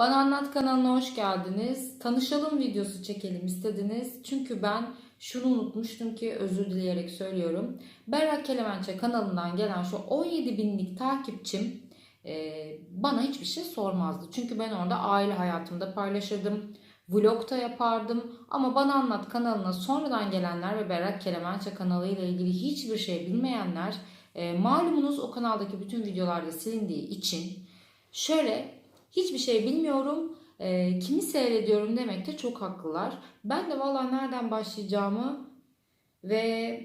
Bana Anlat kanalına hoş geldiniz. Tanışalım videosu çekelim istediniz. Çünkü ben şunu unutmuştum ki özür dileyerek söylüyorum. Berrak Kelemençe kanalından gelen şu 17 binlik takipçim e, bana hiçbir şey sormazdı. Çünkü ben orada aile hayatımda paylaşırdım. Vlog da yapardım. Ama Bana Anlat kanalına sonradan gelenler ve Berrak Kelemençe kanalıyla ilgili hiçbir şey bilmeyenler e, malumunuz o kanaldaki bütün videolarda silindiği için şöyle hiçbir şey bilmiyorum e, kimi seyrediyorum demekte çok haklılar. Ben de valla nereden başlayacağımı ve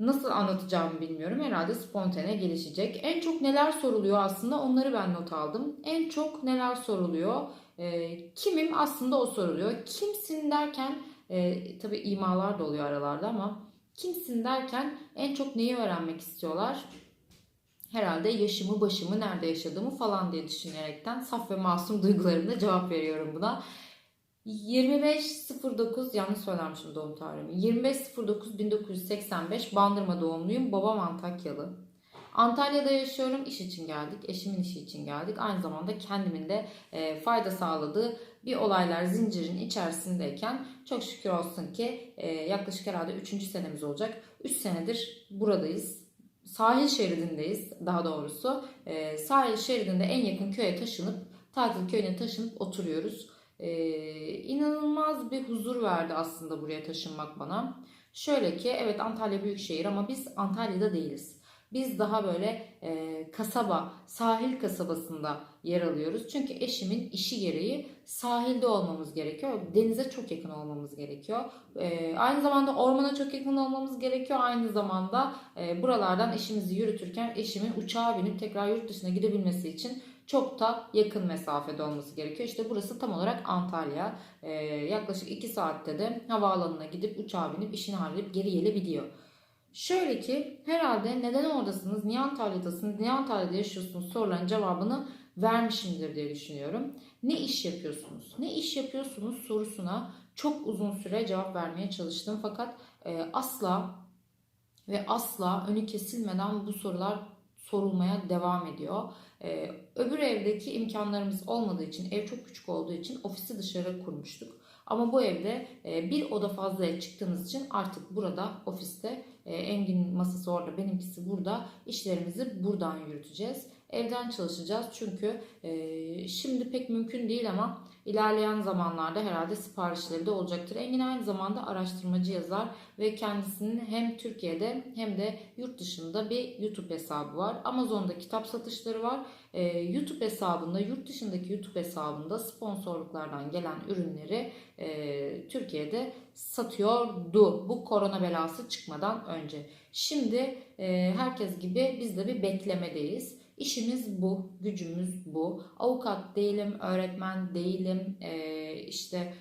nasıl anlatacağımı bilmiyorum. Herhalde spontane gelişecek. En çok neler soruluyor aslında onları ben not aldım. En çok neler soruluyor? E, kimim aslında o soruluyor. Kimsin derken e, tabii imalar da oluyor aralarda ama kimsin derken en çok neyi öğrenmek istiyorlar? Herhalde yaşımı, başımı, nerede yaşadığımı falan diye düşünerekten saf ve masum duygularımla cevap veriyorum buna. 25.09 yanlış söylemişim doğum tarihimi. 25.09.1985 Bandırma doğumluyum. Babam Antakyalı. Antalya'da yaşıyorum. İş için geldik. Eşimin işi için geldik. Aynı zamanda kendimin de e, fayda sağladığı bir olaylar zincirin içerisindeyken çok şükür olsun ki e, yaklaşık herhalde 3. senemiz olacak. 3 senedir buradayız. Sahil şeridindeyiz daha doğrusu. E, sahil şeridinde en yakın köye taşınıp tatil köyüne taşınıp oturuyoruz. E, inanılmaz bir huzur verdi aslında buraya taşınmak bana. Şöyle ki evet Antalya büyük şehir ama biz Antalya'da değiliz. Biz daha böyle e, kasaba, sahil kasabasında yer alıyoruz. Çünkü eşimin işi gereği sahilde olmamız gerekiyor. Denize çok yakın olmamız gerekiyor. E, aynı zamanda ormana çok yakın olmamız gerekiyor. Aynı zamanda e, buralardan eşimizi yürütürken eşimin uçağa binip tekrar yurt dışına gidebilmesi için çok da yakın mesafede olması gerekiyor. İşte burası tam olarak Antalya. E, yaklaşık 2 saatte de havaalanına gidip uçağa binip işini halledip geri gelebiliyor. Şöyle ki herhalde neden oradasınız, niye Antalya'dasınız, niye Antalya'da yaşıyorsunuz soruların cevabını vermişimdir diye düşünüyorum. Ne iş yapıyorsunuz? Ne iş yapıyorsunuz sorusuna çok uzun süre cevap vermeye çalıştım. Fakat e, asla ve asla önü kesilmeden bu sorular sorulmaya devam ediyor. Ee, öbür evdeki imkanlarımız olmadığı için, ev çok küçük olduğu için ofisi dışarı kurmuştuk. Ama bu evde e, bir oda fazlaya çıktığımız için artık burada ofiste e, Engin masası orada benimkisi burada işlerimizi buradan yürüteceğiz. Evden çalışacağız çünkü e, şimdi pek mümkün değil ama ilerleyen zamanlarda herhalde siparişleri de olacaktır. Engin aynı zamanda araştırmacı yazar ve kendisinin hem Türkiye'de hem de yurt dışında bir YouTube hesabı var. Amazon'da kitap satışları var. E, YouTube hesabında, yurt dışındaki YouTube hesabında sponsorluklardan gelen ürünleri e, Türkiye'de satıyordu. Bu korona belası çıkmadan önce. Şimdi e, herkes gibi biz de bir beklemedeyiz. İşimiz bu, gücümüz bu. Avukat değilim, öğretmen değilim, e, işte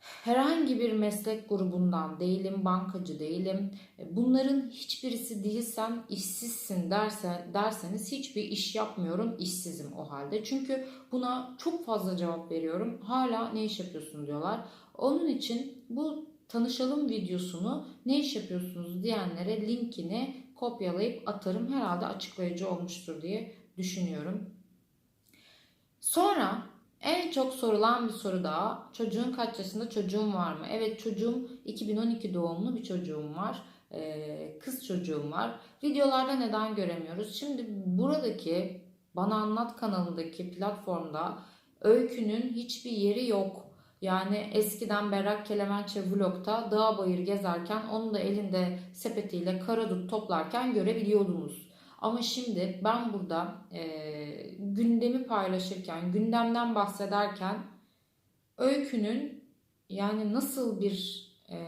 herhangi bir meslek grubundan değilim, bankacı değilim. Bunların hiçbirisi değilsem işsizsin derse, derseniz hiçbir iş yapmıyorum, işsizim o halde. Çünkü buna çok fazla cevap veriyorum. Hala ne iş yapıyorsun diyorlar. Onun için bu tanışalım videosunu ne iş yapıyorsunuz diyenlere linkini kopyalayıp atarım. Herhalde açıklayıcı olmuştur diye düşünüyorum. Sonra en çok sorulan bir soru daha. Çocuğun kaç yaşında çocuğun var mı? Evet çocuğum 2012 doğumlu bir çocuğum var. Ee, kız çocuğum var. Videolarda neden göremiyoruz? Şimdi buradaki Bana Anlat kanalındaki platformda öykünün hiçbir yeri yok. Yani eskiden Berrak Kelemençe vlogta dağ bayır gezerken onu da elinde sepetiyle karadut toplarken görebiliyordunuz. Ama şimdi ben burada e, gündemi paylaşırken, gündemden bahsederken öykünün yani nasıl bir e,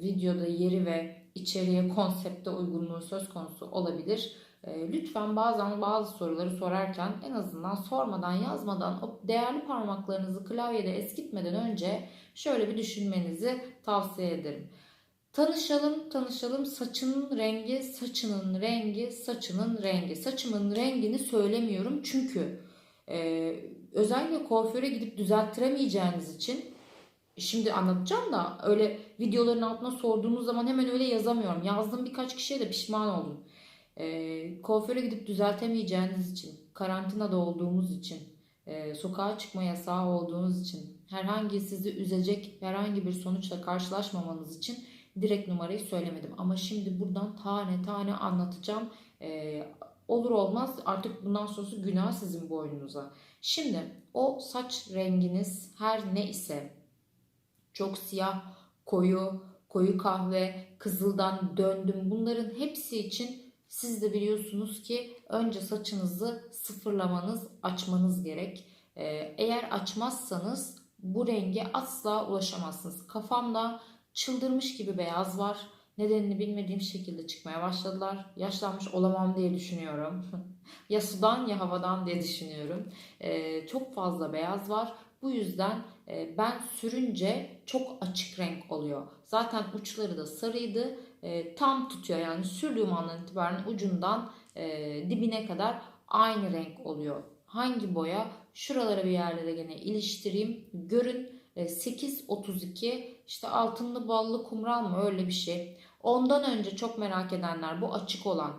videoda yeri ve içeriye, konsepte uygunluğu söz konusu olabilir? E, lütfen bazen bazı soruları sorarken en azından sormadan, yazmadan o değerli parmaklarınızı klavyede eskitmeden önce şöyle bir düşünmenizi tavsiye ederim. Tanışalım, tanışalım. Saçının rengi, saçının rengi, saçının rengi. Saçımın rengini söylemiyorum çünkü e, özellikle kuaföre gidip düzelttiremeyeceğiniz için şimdi anlatacağım da öyle videoların altına sorduğunuz zaman hemen öyle yazamıyorum. Yazdığım birkaç kişiye de pişman oldum. E, kuaföre gidip düzeltemeyeceğiniz için, karantinada olduğumuz için e, sokağa çıkma yasağı olduğunuz için, herhangi sizi üzecek herhangi bir sonuçla karşılaşmamanız için direkt numarayı söylemedim. Ama şimdi buradan tane tane anlatacağım. E, olur olmaz artık bundan sonrası günah sizin boynunuza. Şimdi o saç renginiz her ne ise çok siyah, koyu, koyu kahve, kızıldan döndüm. Bunların hepsi için siz de biliyorsunuz ki önce saçınızı sıfırlamanız, açmanız gerek. Ee, eğer açmazsanız bu renge asla ulaşamazsınız. Kafamda çıldırmış gibi beyaz var. Nedenini bilmediğim şekilde çıkmaya başladılar. Yaşlanmış olamam diye düşünüyorum. ya sudan ya havadan diye düşünüyorum. Ee, çok fazla beyaz var. Bu yüzden e, ben sürünce çok açık renk oluyor. Zaten uçları da sarıydı. E, tam tutuyor yani sürdüğüm andan itibaren ucundan e, dibine kadar aynı renk oluyor. Hangi boya? Şuralara bir yerlere gene iliştireyim. Görün e, 832 işte altınlı ballı kumral mı öyle bir şey. Ondan önce çok merak edenler bu açık olan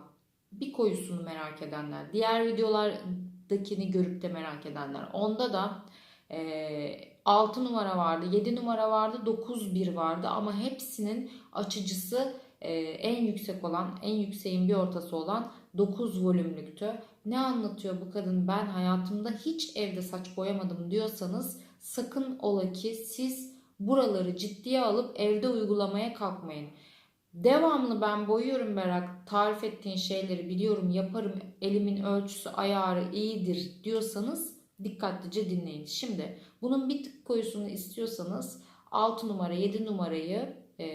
bir koyusunu merak edenler. Diğer videolardakini görüp de merak edenler. Onda da e, 6 numara vardı, 7 numara vardı, 9 bir vardı ama hepsinin açıcısı e, en yüksek olan, en yükseğin bir ortası olan 9 volümlüktü. Ne anlatıyor bu kadın? Ben hayatımda hiç evde saç boyamadım diyorsanız sakın ola ki siz buraları ciddiye alıp evde uygulamaya kalkmayın. Devamlı ben boyuyorum Berak, tarif ettiğin şeyleri biliyorum, yaparım, elimin ölçüsü, ayarı iyidir diyorsanız dikkatlice dinleyin. Şimdi bunun bir tık koyusunu istiyorsanız 6 numara 7 numarayı e,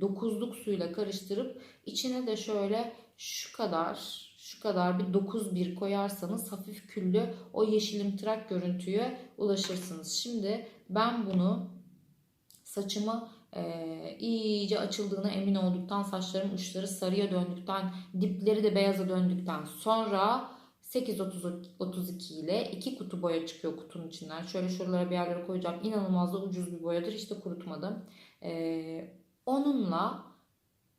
9'luk suyla karıştırıp içine de şöyle şu kadar şu kadar bir 9 bir koyarsanız hafif küllü o yeşilimtırak görüntüye ulaşırsınız. Şimdi ben bunu saçımı e, iyice açıldığına emin olduktan saçlarım uçları sarıya döndükten dipleri de beyaza döndükten sonra 8.32 ile 2 kutu boya çıkıyor kutunun içinden. Şöyle şuralara bir yerlere koyacağım. İnanılmaz da ucuz bir boyadır. Hiç de kurutmadım. Ee, onunla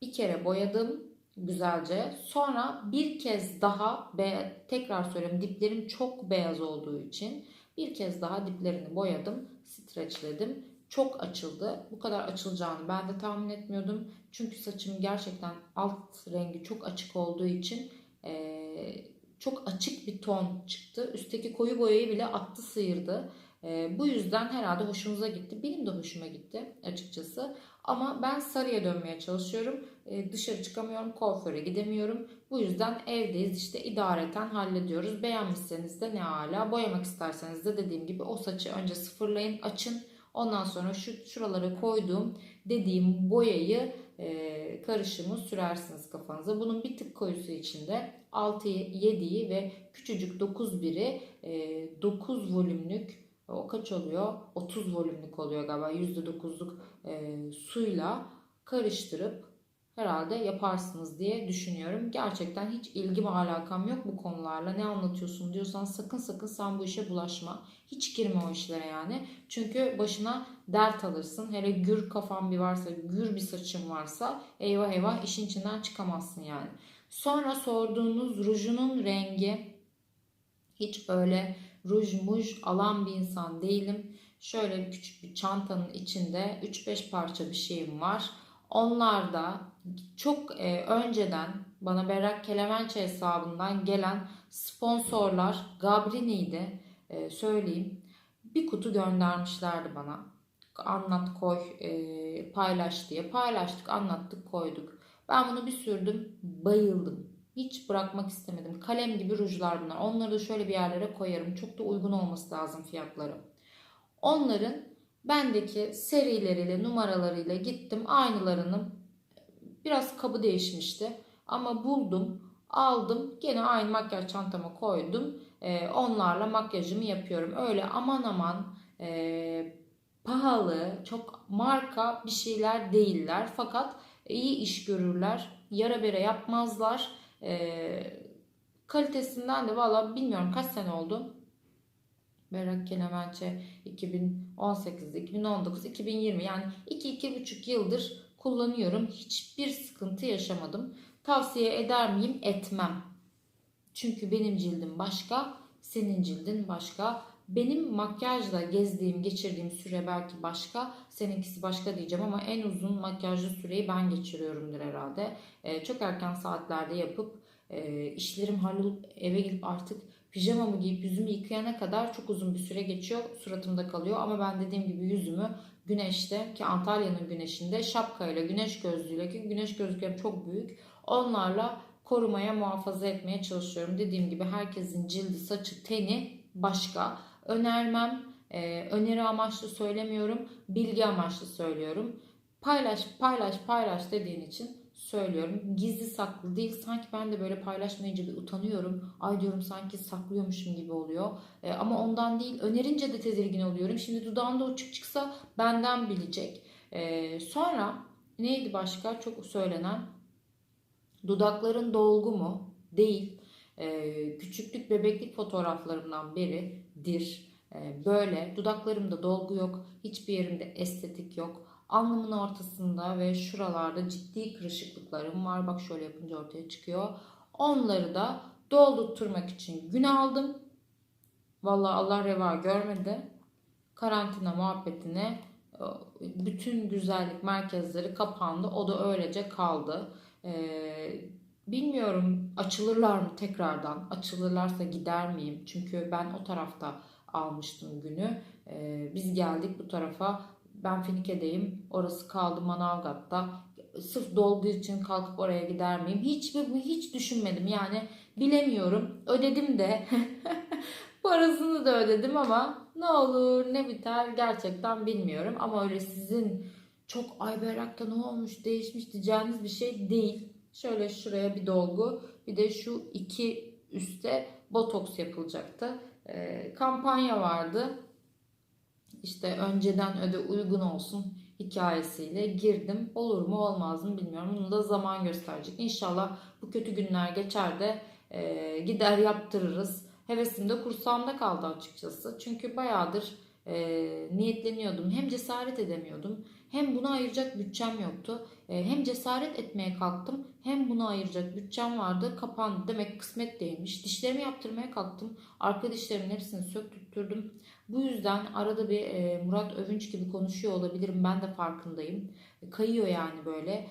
bir kere boyadım güzelce. Sonra bir kez daha be tekrar söyleyeyim diplerim çok beyaz olduğu için bir kez daha diplerini boyadım. Streçledim. Çok açıldı. Bu kadar açılacağını ben de tahmin etmiyordum. Çünkü saçım gerçekten alt rengi çok açık olduğu için ee, çok açık bir ton çıktı. Üstteki koyu boyayı bile attı sıyırdı. E, bu yüzden herhalde hoşumuza gitti. Benim de hoşuma gitti açıkçası. Ama ben sarıya dönmeye çalışıyorum. E, dışarı çıkamıyorum, kuaföre gidemiyorum. Bu yüzden evdeyiz işte idareten hallediyoruz. Beğenmişseniz de ne hala. Boyamak isterseniz de dediğim gibi o saçı önce sıfırlayın, açın. Ondan sonra şu şuralara koyduğum dediğim boyayı e, karışımı sürersiniz kafanıza. Bunun bir tık koyusu içinde 6'yı 7'yi ve küçücük 9 biri e, 9 volümlük o kaç oluyor? 30 volümlük oluyor galiba %9'luk e, suyla karıştırıp herhalde yaparsınız diye düşünüyorum. Gerçekten hiç ilgim alakam yok bu konularla. Ne anlatıyorsun diyorsan sakın sakın sen bu işe bulaşma. Hiç girme o işlere yani. Çünkü başına dert alırsın. Hele gür kafan bir varsa, gür bir saçın varsa eyvah eyvah işin içinden çıkamazsın yani. Sonra sorduğunuz rujunun rengi hiç öyle ruj muj alan bir insan değilim. Şöyle küçük bir çantanın içinde 3-5 parça bir şeyim var. Onlar da çok e, önceden bana Berrak Kelemençe hesabından gelen sponsorlar Gabrini'ydi e, söyleyeyim. Bir kutu göndermişlerdi bana. Anlat koy e, paylaş diye. Paylaştık anlattık koyduk. Ben bunu bir sürdüm bayıldım. Hiç bırakmak istemedim. Kalem gibi rujlar bunlar. Onları da şöyle bir yerlere koyarım. Çok da uygun olması lazım fiyatları. Onların bendeki serileriyle numaralarıyla gittim. Aynılarını biraz kabı değişmişti. Ama buldum. Aldım. Gene aynı makyaj çantama koydum. Ee, onlarla makyajımı yapıyorum. Öyle aman aman e, pahalı, çok marka bir şeyler değiller. Fakat iyi iş görürler. Yara bere yapmazlar. E, kalitesinden de valla bilmiyorum kaç sene oldu. Berrak Kenemençe 2018'de 2019 2020 yani 2-2,5 yıldır kullanıyorum. Hiçbir sıkıntı yaşamadım. Tavsiye eder miyim? Etmem. Çünkü benim cildim başka, senin cildin başka. Benim makyajla gezdiğim, geçirdiğim süre belki başka, seninkisi başka diyeceğim ama en uzun makyajlı süreyi ben geçiriyorumdur herhalde. Ee, çok erken saatlerde yapıp e, işlerim hallolup eve gelip artık pijamamı giyip yüzümü yıkayana kadar çok uzun bir süre geçiyor. Suratımda kalıyor ama ben dediğim gibi yüzümü güneşte ki Antalya'nın güneşinde şapkayla, güneş gözlüğüyle ki güneş gözlüklerim çok büyük. Onlarla korumaya, muhafaza etmeye çalışıyorum. Dediğim gibi herkesin cildi, saçı, teni başka. Önermem, e, öneri amaçlı söylemiyorum, bilgi amaçlı söylüyorum. Paylaş, paylaş, paylaş dediğin için söylüyorum. Gizli saklı değil. Sanki ben de böyle paylaşmayınca bir utanıyorum. Ay diyorum sanki saklıyormuşum gibi oluyor. E, ama ondan değil. Önerince de tedirgin oluyorum. Şimdi dudağında o çık çıksa benden bilecek. E, sonra neydi başka çok söylenen? Dudakların dolgu mu? Değil. E, küçüklük bebeklik fotoğraflarımdan biridir. E, böyle dudaklarımda dolgu yok. Hiçbir yerimde estetik yok. Alnımın ortasında ve şuralarda ciddi kırışıklıklarım var. Bak şöyle yapınca ortaya çıkıyor. Onları da doldurtturmak için gün aldım. Vallahi Allah reva görmedi. Karantina muhabbetine e, bütün güzellik merkezleri kapandı. O da öylece kaldı. Ee, bilmiyorum açılırlar mı tekrardan? Açılırlarsa gider miyim? Çünkü ben o tarafta almıştım günü. Ee, biz geldik bu tarafa. Ben Finike'deyim. Orası kaldı Manavgat'ta. Sırf dolgu için kalkıp oraya gider miyim? Hiç hiç düşünmedim. Yani bilemiyorum. Ödedim de. Parasını da ödedim ama ne olur ne biter gerçekten bilmiyorum. Ama öyle sizin çok ay Berrak'ta ne olmuş değişmiş diyeceğiniz bir şey değil. Şöyle şuraya bir dolgu bir de şu iki üstte botoks yapılacaktı. Ee, kampanya vardı. İşte önceden öde uygun olsun hikayesiyle girdim. Olur mu olmaz mı bilmiyorum. Bunu da zaman gösterecek. İnşallah bu kötü günler geçer de e, gider yaptırırız. Hevesim de kursağımda kaldı açıkçası. Çünkü bayağıdır e, niyetleniyordum. Hem cesaret edemiyordum. Hem buna ayıracak bütçem yoktu. E, hem cesaret etmeye kalktım. Hem buna ayıracak bütçem vardı. Kapandı. Demek kısmet değilmiş. Dişlerimi yaptırmaya kalktım. Arka dişlerimin hepsini söktürttürdüm. Bu yüzden arada bir e, Murat Övünç gibi konuşuyor olabilirim. Ben de farkındayım. E, kayıyor yani böyle.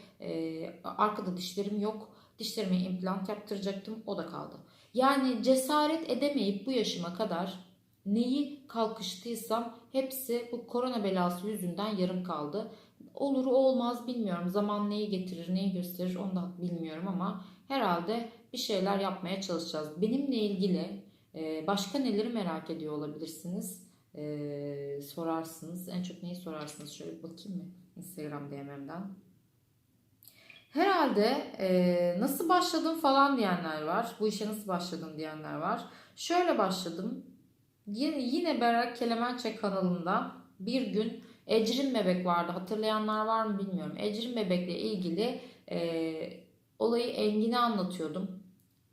Arkada dişlerim yok. Dişlerime implant yaptıracaktım. O da kaldı. Yani cesaret edemeyip bu yaşıma kadar neyi kalkıştıysam hepsi bu korona belası yüzünden yarım kaldı. Olur olmaz bilmiyorum. Zaman neyi getirir, neyi gösterir onu da bilmiyorum ama herhalde bir şeyler yapmaya çalışacağız. Benimle ilgili e, başka neleri merak ediyor olabilirsiniz? Ee, sorarsınız. En çok neyi sorarsınız? Şöyle bakayım mı? Instagram DM'den. Herhalde e, nasıl başladım falan diyenler var. Bu işe nasıl başladım diyenler var. Şöyle başladım. Yine, yine Berak Kelemençe kanalında bir gün Ecrin Bebek vardı. Hatırlayanlar var mı bilmiyorum. Ecrin Bebek'le ilgili e, olayı Engin'e anlatıyordum.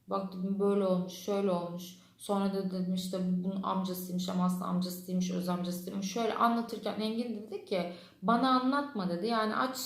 Bak dedim böyle olmuş, şöyle olmuş. Sonra da dedim işte bunun amcasıymış ama aslında amcası değilmiş, öz amcası değilmiş. Şöyle anlatırken Engin dedi ki bana anlatma dedi. Yani aç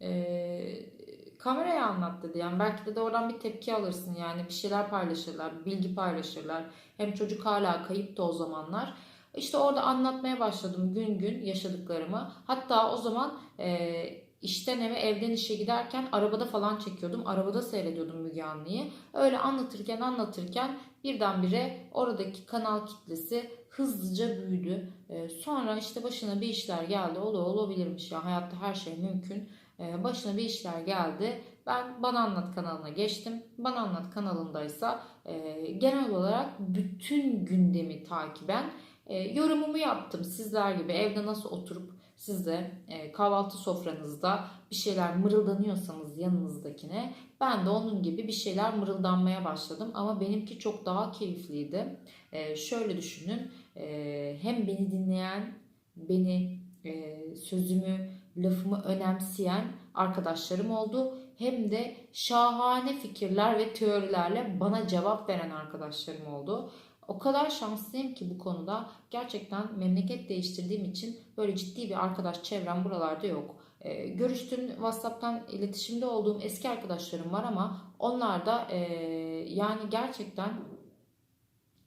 e, kameraya anlat dedi. Yani belki de, oradan bir tepki alırsın yani bir şeyler paylaşırlar, bilgi paylaşırlar. Hem çocuk hala kayıptı o zamanlar. İşte orada anlatmaya başladım gün gün yaşadıklarımı. Hatta o zaman e, işten eve evden işe giderken arabada falan çekiyordum. Arabada seyrediyordum Müge Anlı'yı. Öyle anlatırken anlatırken birdenbire oradaki kanal kitlesi hızlıca büyüdü. E, sonra işte başına bir işler geldi. Olu olabilirmiş ya hayatta her şey mümkün. E, başına bir işler geldi. Ben Bana Anlat kanalına geçtim. Bana Anlat kanalındaysa e, genel olarak bütün gündemi takiben e, yorumumu yaptım. Sizler gibi evde nasıl oturup siz de e, kahvaltı sofranızda bir şeyler mırıldanıyorsanız yanınızdakine ben de onun gibi bir şeyler mırıldanmaya başladım. Ama benimki çok daha keyifliydi. Şöyle düşünün hem beni dinleyen, beni sözümü, lafımı önemseyen arkadaşlarım oldu. Hem de şahane fikirler ve teorilerle bana cevap veren arkadaşlarım oldu. O kadar şanslıyım ki bu konuda gerçekten memleket değiştirdiğim için böyle ciddi bir arkadaş çevrem buralarda yok. E, görüştüğüm WhatsApp'tan iletişimde olduğum eski arkadaşlarım var ama onlar da e, yani gerçekten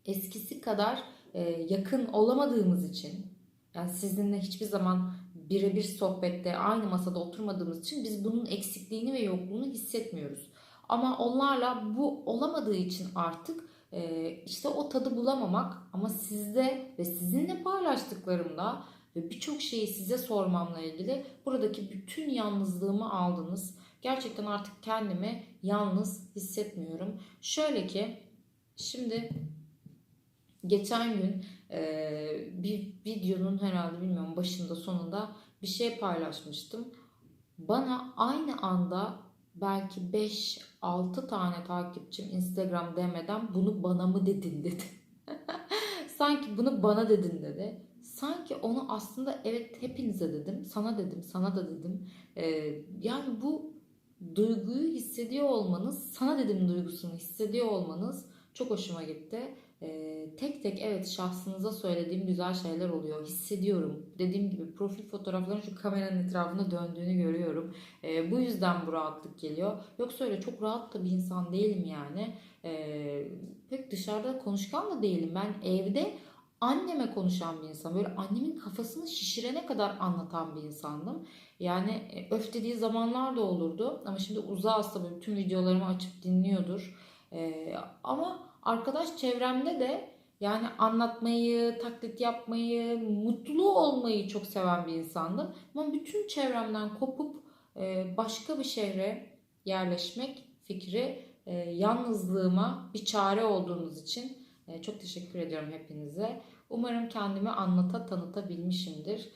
eskisi kadar e, yakın olamadığımız için yani sizinle hiçbir zaman birebir sohbette aynı masada oturmadığımız için biz bunun eksikliğini ve yokluğunu hissetmiyoruz. Ama onlarla bu olamadığı için artık e, işte o tadı bulamamak ama sizde ve sizinle paylaştıklarımda ve birçok şeyi size sormamla ilgili buradaki bütün yalnızlığımı aldınız. Gerçekten artık kendimi yalnız hissetmiyorum. Şöyle ki şimdi geçen gün bir videonun herhalde bilmiyorum başında sonunda bir şey paylaşmıştım. Bana aynı anda belki 5-6 tane takipçim Instagram demeden bunu bana mı dedin dedi. Sanki bunu bana dedin dedi. Sanki onu aslında evet hepinize dedim, sana dedim, sana da dedim. Ee, yani bu duyguyu hissediyor olmanız, sana dedim duygusunu hissediyor olmanız çok hoşuma gitti. Ee, tek tek evet şahsınıza söylediğim güzel şeyler oluyor. Hissediyorum. Dediğim gibi profil fotoğrafların şu kameranın etrafında döndüğünü görüyorum. Ee, bu yüzden bu rahatlık geliyor. Yoksa öyle çok rahat da bir insan değilim yani. Ee, pek dışarıda konuşkan da değilim. Ben evde anneme konuşan bir insan. Böyle annemin kafasını şişirene kadar anlatan bir insandım. Yani e, öf dediği zamanlar da olurdu. Ama şimdi uzağız tabii tüm videolarımı açıp dinliyordur. Ee, ama arkadaş çevremde de yani anlatmayı, taklit yapmayı, mutlu olmayı çok seven bir insandım. Ama bütün çevremden kopup e, başka bir şehre yerleşmek fikri e, yalnızlığıma bir çare olduğunuz için e, çok teşekkür ediyorum hepinize. Umarım kendimi anlata tanıtabilmişimdir.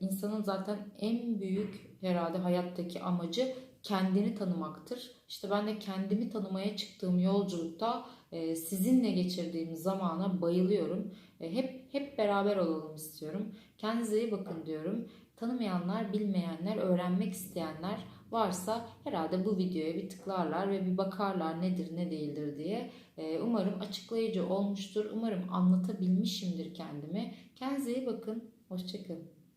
İnsanın zaten en büyük herhalde hayattaki amacı kendini tanımaktır. İşte ben de kendimi tanımaya çıktığım yolculukta sizinle geçirdiğim zamana bayılıyorum. E, hep hep beraber olalım istiyorum. Kendinize iyi bakın diyorum. Tanımayanlar, bilmeyenler, öğrenmek isteyenler varsa herhalde bu videoya bir tıklarlar ve bir bakarlar nedir ne değildir diye. E, umarım açıklayıcı olmuştur. Umarım anlatabilmişimdir kendimi. Kendinize iyi bakın. Hoşçakalın.